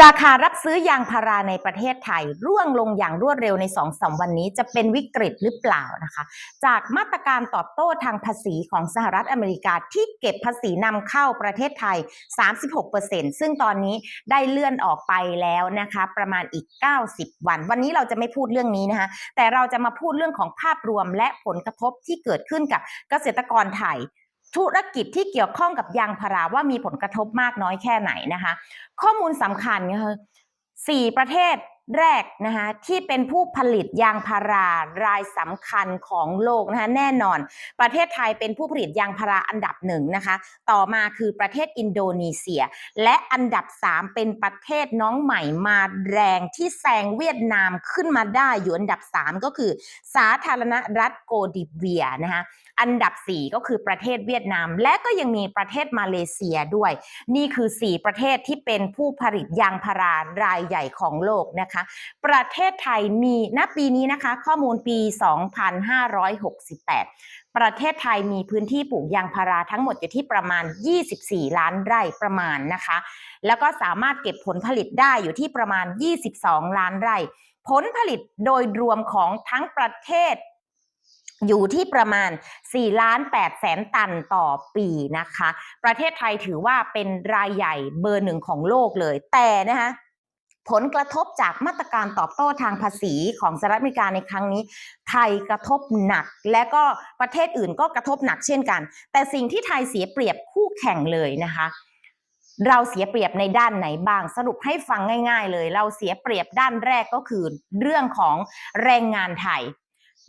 ราคารับซื้อยางพาราในประเทศไทย ร่วงลงอย่างรวดเร็วใน2อสวันนี้จะเป็นวิกฤตหรือเปล่านะคะ จากมาตรการตอบโต้ทางภาษีของสหรัฐอเมริกาที่เก็บภาษีนำเข้าประเทศไทย 36%ซึ่งตอนนี้ได้เลื่อนออกไปแล้วนะคะ ประมาณอีก 90 วัน วันนี้เราจะไม่พูดเรื่องนี้นะคะ แต่เราจะมาพูดเรื่องของภาพรวมและผลกระทบที่เกิดขึ้นกับเกษตรกรไทย ธุรกิจที่เกี่ยวข้องกับยางพาราว่ามีผลกระทบมากน้อยแค่ไหนนะคะ ข้อมูลสำคัญคือสี่ประเทศ แรกนะคะที่เป็นผู้ผลิตยางพารารายสำคัญของโลกนะคะแน่นอน ประเทศไทยเป็นผู้ผลิตยางพาราอันดับหนึ่งนะคะต่อมาคือประเทศอินโดนีเซีย และอันดับ 3 เป็นประเทศน้องใหม่มาแรงที่แซงเวียดนามขึ้นมาได้อยู่อันดับ 3 ก็คือ สาธารณรัฐโกดิเวียนะคะอันดับ 4 ก็คือประเทศเวียดนาม และก็ยังมีประเทศมาเลเซียด้วย นี่คือ 4 ประเทศที่เป็นผู้ผลิตยางพารารายใหญ่ของโลกนะคะประเทศไทยมีณปีนี้นะคะ ข้อมูลปี 2568ประเทศไทยมีพื้นที่ปลูกยางพาราทั้งหมดอยู่ที่ประมาณ 24 ล้านไร่ประมาณนะคะ แล้วก็สามารถเก็บผลผลิตได้อยู่ที่ประมาณ 22 ล้านไร่ ผลผลิตโดยรวมของทั้งประเทศอยู่ที่ประมาณ 4 ล้าน8แสนตันต่อปีนะคะ ประเทศไทยถือว่าเป็นรายใหญ่เบอร์หนึ่งของโลกเลย แต่นะคะ ผลกระทบจากมาตรการตอบโต้ทางภาษีของสหรัฐอเมริกาในครั้งนี้ ไทยกระทบหนัก และก็ประเทศอื่นก็กระทบหนักเช่นกัน แต่สิ่งที่ไทยเสียเปรียบคู่แข่งเลยนะคะ เราเสียเปรียบในด้านไหนบ้าง สรุปให้ฟังง่าย ๆ เลย เราเสียเปรียบด้านแรกก็คือเรื่องของแรงงานไทย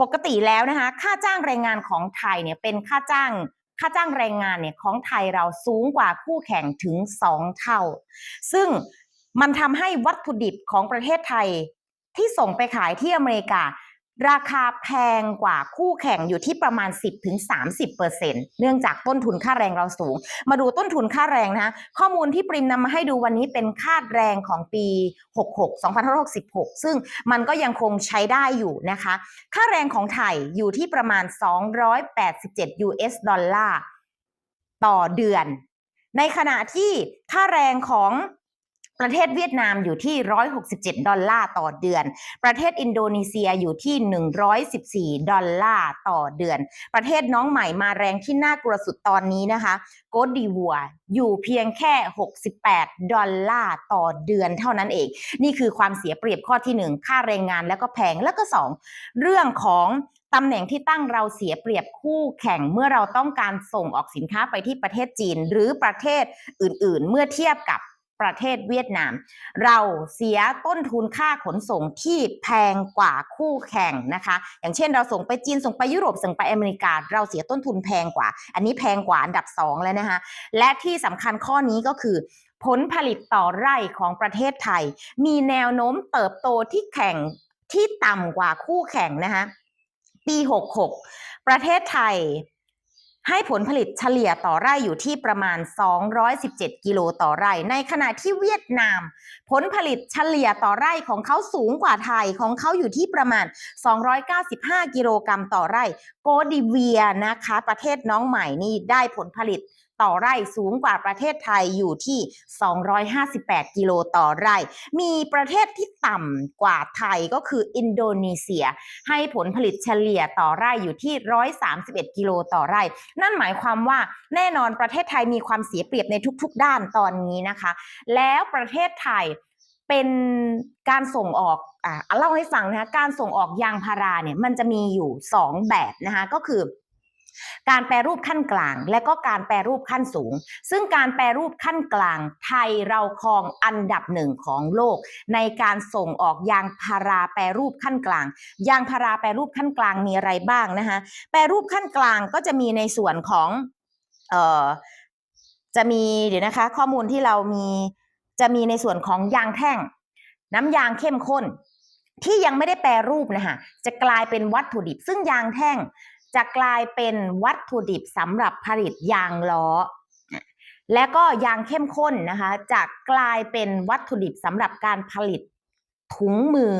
ปกติแล้วนะคะ ค่าจ้างแรงงานของไทยเนี่ยเป็นค่าจ้างค่าจ้างแรงงานเนี่ยของไทยเราสูงกว่าคู่แข่งถึง 2 เท่า ซึ่ง มันทำให้วัตถุดิบของประเทศไทย ที่ส่งไปขายที่อเมริกา ราคาแพงกว่าคู่แข่งอยู่ที่ประมาณ 10-30%เนื่องจากต้นทุนค่าแรงเราสูง มาดูต้นทุนค่าแรงนะคะข้อมูลที่ปริมนำมาให้ดูวันนี้เป็นค่าแรงของปี 66 2566 ซึ่งมันก็ยังคงใช้ได้อยู่นะคะ ค่าแรงของไทยอยู่ที่ประมาณ 287 US ดอลลาร์ต่อเดือน ในขณะที่ค่าแรงของ ประเทศเวียดนามอยู่ที่ 167 ดอลลาร์ต่อเดือน ประเทศอินโดนีเซียอยู่ที่ 114 ดอลลาร์ต่อเดือน ประเทศน้องใหม่มาแรงที่น่ากลัวสุดตอนนี้นะคะโกดดีวัวอยู่เพียงแค่ 68 ดอลลาร์ต่อเดือนเท่านั้นเอง นี่คือความเสียเปรียบข้อที่ 1 ค่าแรงงานแล้วก็แพงแล้วก็ 2 เรื่องของตำแหน่งที่ตั้งเราเสียเปรียบคู่แข่งเมื่อเราต้องการส่งออกสินค้าไปที่ประเทศจีน หรือประเทศอื่น ๆ เมื่อเทียบกับ ประเทศเวียดนาม เราเสียต้นทุนค่าขนส่งที่แพงกว่าคู่แข่งนะคะ อย่างเช่นเราส่งไปจีนส่งไปยุโรปส่งไปอเมริกา เราเสียต้นทุนแพงกว่า อันนี้แพงกว่าอันดับ 2 แล้วนะคะและที่สำคัญข้อนี้ก็คือผลผลิตต่อไร่ของประเทศไทย มีแนวโน้มเติบโตที่แข่งที่ต่ำกว่าคู่แข่งนะคะปี 66 ประเทศไทย ให้ผลผลิตเฉลี่ยต่อไร่อยู่ที่ประมาณ 217 กิโลต่อไร่ ในขณะที่เวียดนาม ผลผลิตเฉลี่ยต่อไร่ของเขาสูงกว่าไทยของเขาอยู่ที่ประมาณ 295 กิโลกรัมต่อไร่ โกดิเวียนะคะ ประเทศน้องใหม่นี่ได้ผลผลิต ต่อไร่สูงกว่าประเทศไทยอยู่ที่ 258 กิโลต่อไร่ มีประเทศที่ต่ำกว่าไทยก็คืออินโดนีเซีย ให้ผลผลิตเฉลี่ยต่อไร่อยู่ที่ 131 กิโลต่อไร่ นั่นหมายความว่าแน่นอนประเทศไทยมีความเสียเปรียบในทุก ๆ ด้านตอนนี้นะคะ แล้วประเทศไทยเป็นการส่งออกอ่าเล่าให้ฟังนะคะการส่งออกยางพาราเนี่ยมันจะมีอยู่ 2 แบบนะคะก็คือ การแปรรูปขั้นกลาง และก็การแปรรูปขั้นสูง ซึ่งการแปรรูปขั้นกลาง ไทยเราครองอันดับหนึ่งของโลก ในการส่งออกยางพาราแปรรูปขั้นกลาง ยางพาราแปรรูปขั้นกลางมีอะไรบ้างนะคะ แปรรูปขั้นกลางก็จะมีในส่วนของเอ่อจะมีเดี๋ยวนะคะ ข้อมูลที่เรามีจะมีในส่วนของยางแท่ง น้ำยางเข้มข้น ที่ยังไม่ได้แปรรูปนะคะจะกลายเป็นวัตถุดิบ ซึ่งยางแท่ง จะกลายเป็นวัตถุดิบสำหรับผลิตยางล้อ และก็ยางเข้มข้นนะคะ จะกลายเป็นวัตถุดิบสำหรับการผลิตถุงมือ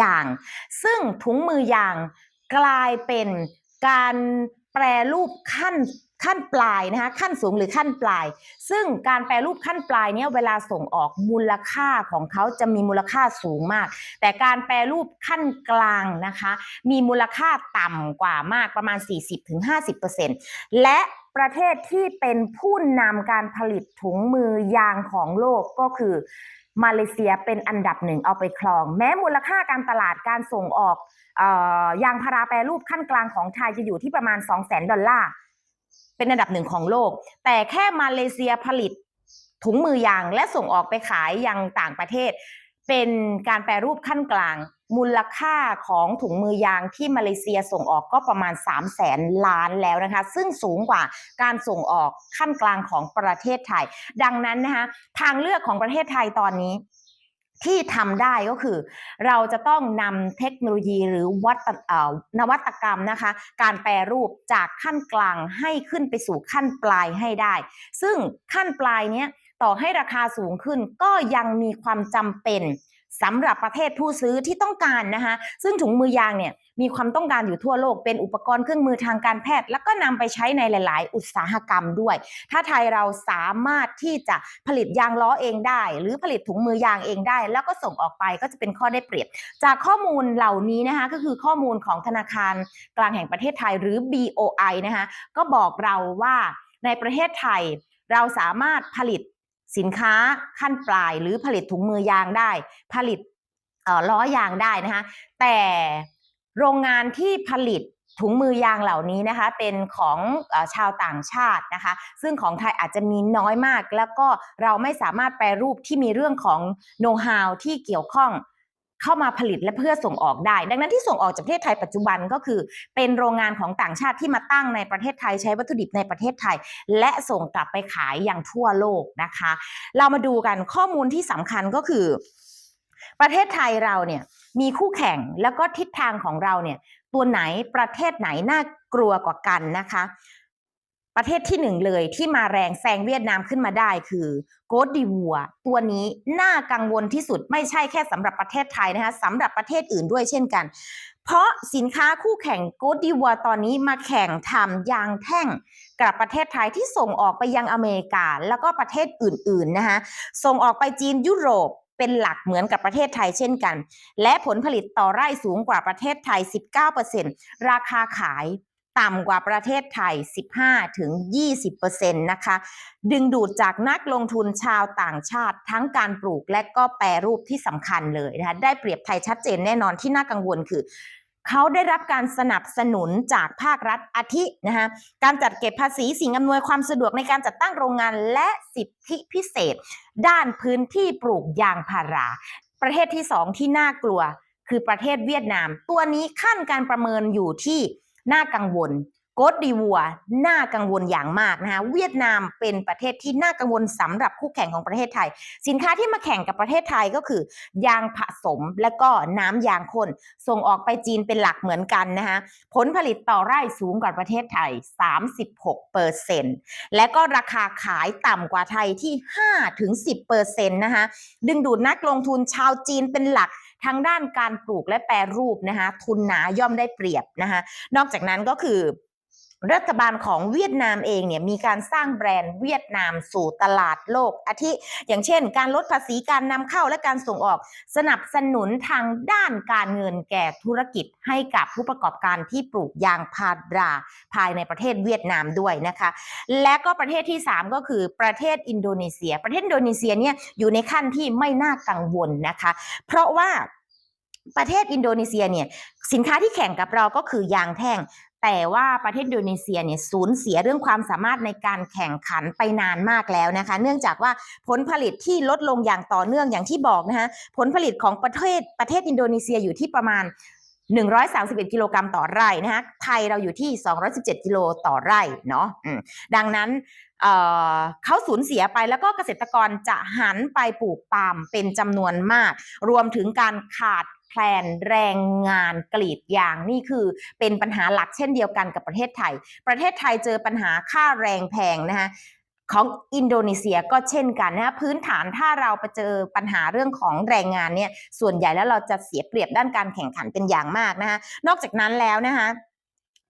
ยาง ซึ่งถุงมือยางกลายเป็นการแปรรูปขั้น ขั้นปลายนะคะขั้นสูงหรือขั้นปลาย ซึ่งการแปรรูปขั้นปลายเนี่ยเวลาส่งออกมูลค่าของเขาจะมีมูลค่าสูงมาก แต่การแปรรูปขั้นกลางนะคะ มีมูลค่าต่ำกว่ามากประมาณ 40-50%และประเทศที่เป็นผู้นำการผลิตถุงมือยางของโลกก็คือมาเลเซียเป็นอันดับหนึ่งเอาไปครอง แม้มูลค่าการตลาดการส่งออกออยางพาราแปรรูปขั้นกลางของไทยจะอยู่ที่ประมาณ 2 0 0 0 0 0 ดอลลาร์ เป็นอันดับหนึ่งของโลก แต่แค่มาเลเซียผลิตถุงมือยางและส่งออกไปขายยังต่างประเทศ เป็นการแปรรูปขั้นกลาง มูลค่าของถุงมือยางที่มาเลเซียส่งออกก็ประมาณ 3 0 0แสนล้านแล้วนะคะ ซึ่งสูงกว่าการส่งออกขั้นกลางของประเทศไทย ดังนั้นนะคะทางเลือกของประเทศไทยตอนนี้ ที่ทำได้ก็คือ เราจะต้องนำเทคโนโลยีหรือวัตนวัตกรรมนะคะ การแปรรูปจากขั้นกลางให้ขึ้นไปสู่ขั้นปลายให้ได้ ซึ่งขั้นปลายเนี้ยต่อให้ราคาสูงขึ้นก็ยังมีความจำเป็น สำหรับประเทศผู้ซื้อที่ต้องการนะคะซึ่งถุงมือยางเนี่ยมีความต้องการอยู่ทั่วโลกเป็นอุปกรณ์เครื่องมือทางการแพทย์ แล้วก็นำไปใช้ในหลาย ๆ อุตสาหกรรมด้วย ถ้าไทยเราสามารถที่จะผลิตยางล้อเองได้ หรือผลิตถุงมือยางเองได้ แล้วก็ส่งออกไปก็จะเป็นข้อได้เปรียบ จากข้อมูลเหล่านี้นะคะก็คือข้อมูลของธนาคารกลางแห่งประเทศไทยหรือ BOI นะคะก็บอกเราว่าในประเทศไทยเราสามารถผลิต สินค้าขั้นปลายหรือผลิตถุงมือยางได้ ผลิตล้อยางได้นะคะแต่โรงงานที่ผลิตถุงมือยางเหล่านี้นะคะเป็นของออชาวต่างชาตินะคะซึ่งของไทยอาจจะมีน้อยมาก แล้วก็เราไม่สามารถแปรรูปที่มีเรื่องของโน้ตฮาวที่เกี่ยวข้อง เข้ามาผลิตและเพื่อส่งออกได้ ดังนั้นที่ส่งออกจากประเทศไทยปัจจุบันก็คือ เป็นโรงงานของต่างชาติที่มาตั้งในประเทศไทยใช้วัตถุดิบในประเทศไทย และส่งกลับไปขายอย่างทั่วโลกนะคะ เรามาดูกันข้อมูลที่สำคัญก็คือ ประเทศไทยเราเนี่ยมีคู่แข่งแล้วก็ทิศทางของเราเนี่ยตัวไหนประเทศไหนน่ากลัวกว่ากันนะคะ ประเทศที่หนึ่งเลยที่มาแรงแซงเวียดนามขึ้นมาได้คือโกดดีวัวตัวนี้น่ากังวลที่สุดไม่ใช่แค่สำหรับประเทศไทยนะคะสำหรับประเทศอื่นด้วยเช่นกัน เพราะสินค้าคู่แข่งโกดดีวัวตอนนี้มาแข่งทำยางแท่งกับประเทศไทยที่ส่งออกไปยังอเมริกา แล้วก็ประเทศอื่นๆนะคะส่งออกไปจีนยุโรปเป็นหลักเหมือนกับประเทศไทยเช่นกัน และผลผลิตต่อไร่สูงกว่าประเทศไทย 19%ราคาขาย ต่ำกว่าประเทศไทย 15ถึง20%นะคะ ดึงดูดจากนักลงทุนชาวต่างชาติ ทั้งการปลูกและก็แปรรูปที่สำคัญเลยนะคะ ได้เปรียบไทยชัดเจนแน่นอนที่น่ากังวลคือเขาได้รับการสนับสนุนจากภาครัฐอาทินะคะการจัดเก็บภาษีสิ่งอำนวยความสะดวกในการจัดตั้งโรงงานและสิทธิพิเศษ ด้านพื้นที่ปลูกยางพารา ประเทศที่สองที่น่ากลัวคือประเทศเวียดนาม ตัวนี้ขั้นการประเมินอยู่ที่ น่ากังวลโกดดีวัวน่ากังวลอย่างมากนะคะเวียดนามเป็นประเทศที่น่ากังวลสำหรับคู่แข่งของประเทศไทย สินค้าที่มาแข่งกับประเทศไทยก็คือ ยางผสมและก็น้ำยางข้นส่งออกไปจีนเป็นหลักเหมือนกันนะคะผลผลิตต่อไร่สูงกว่าประเทศไทย 36เปอร์เซ็นต์และก็ราคาขายต่ำกว่าไทยที่5ถึง10เปอร์เซ็นต์นะคะดึงดูดนักลงทุนชาวจีนเป็นหลัก ทางด้านการปลูกและแปรรูปนะคะทุนหนาย่อมได้เปรียบนะคะนอกจากนั้นก็คือ รัฐบาลของเวียดนามเองเนี่ยมีการสร้างแบรนด์เวียดนามสู่ตลาดโลก อาทิ อย่างเช่น การลดภาษีการนำเข้าและการส่งออก สนับสนุนทางด้านการเงินแก่ธุรกิจให้กับผู้ประกอบการที่ปลูกยางพาราภายในประเทศเวียดนามด้วยนะคะ และก็ประเทศที่ 3 ก็คือประเทศอินโดนีเซีย ประเทศอินโดนีเซียเนี่ยอยู่ในขั้นที่ไม่น่ากังวลนะคะ เพราะว่าประเทศอินโดนีเซียเนี่ยสินค้าที่แข่งกับเราก็คือยางแท่ง แต่ว่าประเทศอินโดนีเซียเนี่ยสูญเสียเรื่องความสามารถในการแข่งขันไปนานมากแล้วนะคะ เนื่องจากว่าผลผลิตที่ลดลงอย่างต่อเนื่องอย่างที่บอกนะคะผลผลิตของประเทศประเทศอินโดนีเซียอยู่ที่ประมาณ 131 กิโลกรัมต่อไร่นะคะไทยเราอยู่ที่ 217 กิโลต่อไร่เนาะดังนั้นเเขาสูญเสียไปแล้วก็เกษตรกรจะหันไปปลูกปาล์มเป็นจำนวนมาก รวมถึงการขาด แคลนแรงงานกรีดยางนี่คือเป็นปัญหาหลักเช่นเดียวกันกับประเทศไทย ประเทศไทยเจอปัญหาค่าแรงแพงนะคะของอินโดนีเซียก็เช่นกันนะคะพื้นฐานถ้าเราไปเจอปัญหาเรื่องของแรงงานเนี่ยส่วนใหญ่แล้วเราจะเสียเปรียบด้านการแข่งขันเป็นอย่างมากนะคะนอกจากนั้นแล้วนะคะ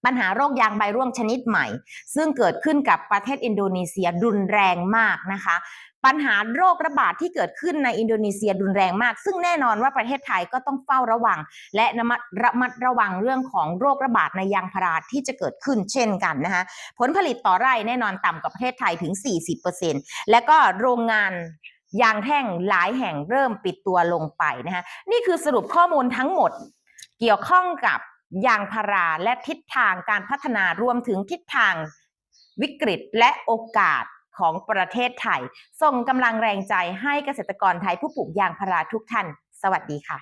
ปัญหาโรคยางใบร่วงชนิดใหม่ ซึ่งเกิดขึ้นกับประเทศอินโดนีเซียรุนแรงมากนะคะ ปัญหาโรคระบาดที่เกิดขึ้นในอินโดนีเซียรุนแรงมาก ซึ่งแน่นอนว่าประเทศไทยก็ต้องเฝ้าระวัง และระมัดระมัดระวังเรื่องของโรคระบาดในยางพาราที่จะเกิดขึ้นเช่นกันนะคะผลผลิตต่อไร่แน่นอนต่ำกว่าประเทศไทยถึง 40%และก็โรงงานยางแท่งหลายแห่งเริ่มปิดตัวลงไปนะคะนี่คือสรุปข้อมูลทั้งหมดเกี่ยวข้องกับ ยางพาราและทิศทางการพัฒนารวมถึงทิศทางวิกฤตและโอกาสของประเทศไทย ส่งกำลังแรงใจให้เกษตรกรไทยผู้ปลูกยางพาราทุกท่าน สวัสดีค่ะ